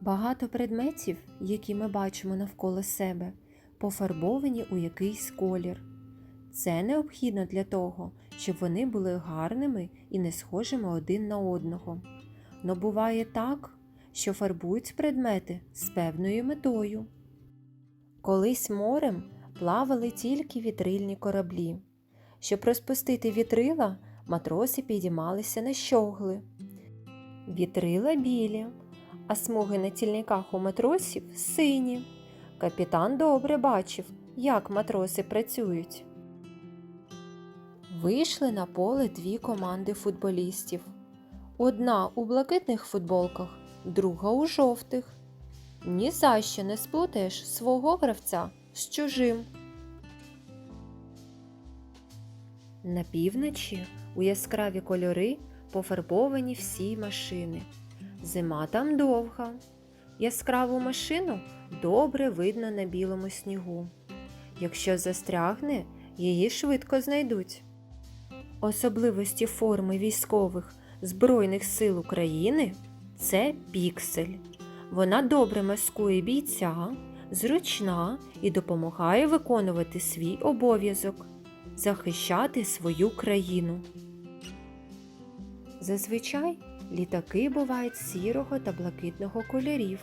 Багато предметів, які ми бачимо навколо себе, пофарбовані у якийсь колір. Це необхідно для того, щоб вони були гарними і не схожими один на одного. Но буває так, що фарбують предмети з певною метою. Колись морем плавали тільки вітрильні кораблі. Щоб розпустити вітрила, матроси підіймалися на щогли. Вітрила білі, а смуги на тільниках у матросів сині. Капітан добре бачив, як матроси працюють. Вийшли на поле дві команди футболістів. Одна у блакитних футболках, друга у жовтих. Ні за що не сплутаєш свого гравця з чужим. На півночі у яскраві кольори пофарбовані всі машини. Зима там довга. Яскраву машину добре видно на білому снігу. Якщо застрягне, її швидко знайдуть. Особливості форми військових Збройних сил України це піксель. Вона добре маскує бійця, зручна і допомагає виконувати свій обов'язок захищати свою країну. Зазвичай літаки бувають сірого та блакитного кольорів,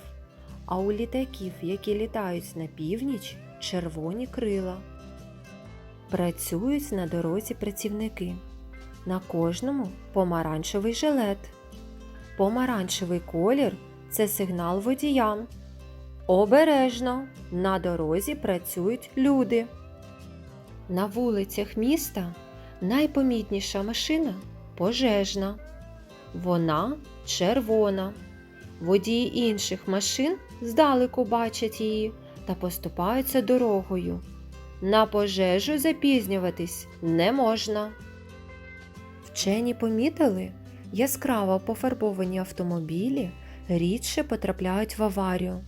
а у літаків, які літають на північ, червоні крила. Працюють на дорозі працівники. На кожному помаранчевий жилет. Помаранчевий колір це сигнал водіям. Обережно на дорозі працюють люди. На вулицях міста найпомітніша машина пожежна. Вона червона. Водії інших машин здалеку бачать її та поступаються дорогою. На пожежу запізнюватись не можна. Вчені помітили, яскраво пофарбовані автомобілі рідше потрапляють в аварію.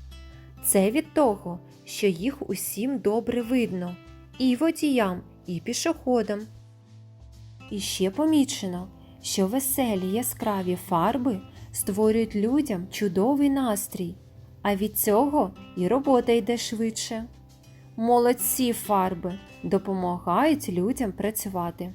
Це від того, що їх усім добре видно і водіям, і пішоходам. І ще помічено, що веселі яскраві фарби створюють людям чудовий настрій, а від цього і робота йде швидше. Молодці фарби допомагають людям працювати.